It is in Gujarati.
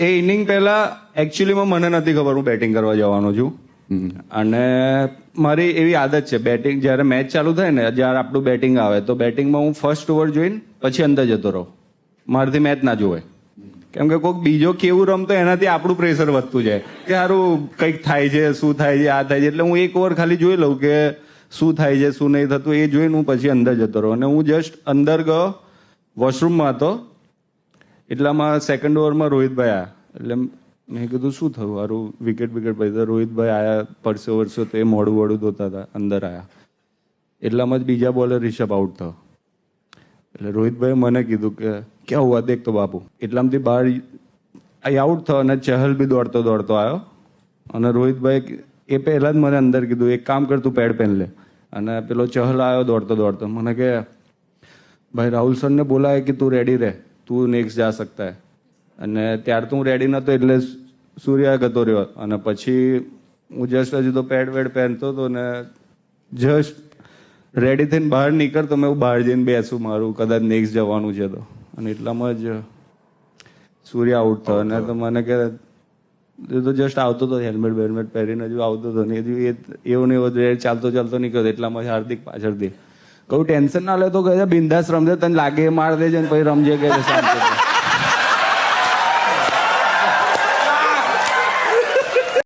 એ ઇનિંગ પહેલા એકચ્યુઅલીમાં મને નથી ખબર હું બેટિંગ કરવા જવાનો છું. અને મારી એવી આદત છે બેટિંગ જ્યારે મેચ ચાલુ થાય ને જ્યારે આપણું બેટિંગ આવે તો બેટિંગમાં હું ફર્સ્ટ ઓવર જોઈને પછી અંદર જતો રહું. મારાથી મેચ ના જોવે કેમ કે કોઈક બીજો કેવું રમતો એનાથી આપણું પ્રેશર વધતું જાય. કે સારું કંઈક થાય છે શું થાય છે આ થાય છે એટલે હું એક ઓવર ખાલી જોઈ લઉં કે શું થાય છે શું નહીં થતું એ જોઈને હું પછી અંદર જતો રહું. અને હું જસ્ટ અંદર ગયો વોશરૂમમાં હતો એટલામાં સેકન્ડ ઓવરમાં રોહિતભાઈ આવ્યા એટલે મેં કીધું, શું થયું? મારું વિકેટ વિકેટ પછી રોહિતભાઈ આયા પરસો વરસો તે મોડું વડું ધોતા હતા, અંદર આવ્યા એટલામાં જ બીજા બોલર રિષભ આઉટ થયો. એટલે રોહિતભાઈ મને કીધું કે, ક્યાં હુઆ? દેખ તો બાપુ. એટલામાંથી બહાર આઉટ થયો અને ચહલ બી દોડતો દોડતો આવ્યો અને રોહિતભાઈ એ પહેલાં જ મને અંદર કીધું, એક કામ કર, તું પેડ પહેન લે. અને પેલો ચહલ આવ્યો દોડતો દોડતો. મને કે, ભાઈ રાહુલ સરને બોલાય કે તું રેડી રહે? તું નેક્સ્ટ જા શકતા હે. અને ત્યાર તો હું રેડી નતો એટલે સૂર્ય ગતો રહ્યો. અને પછી હું જસ્ટ હજુ તો પેડ વેડ પહેરતો હતો ને જસ્ટ રેડી થઈને બહાર નીકળતો મેં હું બહાર જઈને બેસું મારું. કદાચ નેક્સ્ટ જવાનું છે તો. અને એટલામાં જ સૂર્ય આઉટ થયો. અને તો મને કે, એ તો જસ્ટ આવતો હતો હેલ્મેટ બેલ્મેટ પહેરીને હજુ આવતો હતો ને હજુ એ એવું ને એવો ચાલતો ચાલતો નીકળ્યો. એટલામાં હાર્દિક પાછળથી કહું ટેન્શન ના લે તો કહે બિંદાસ રમજે, તને લાગે માર દેજે ને પછી રમજે કે શાંતિથી.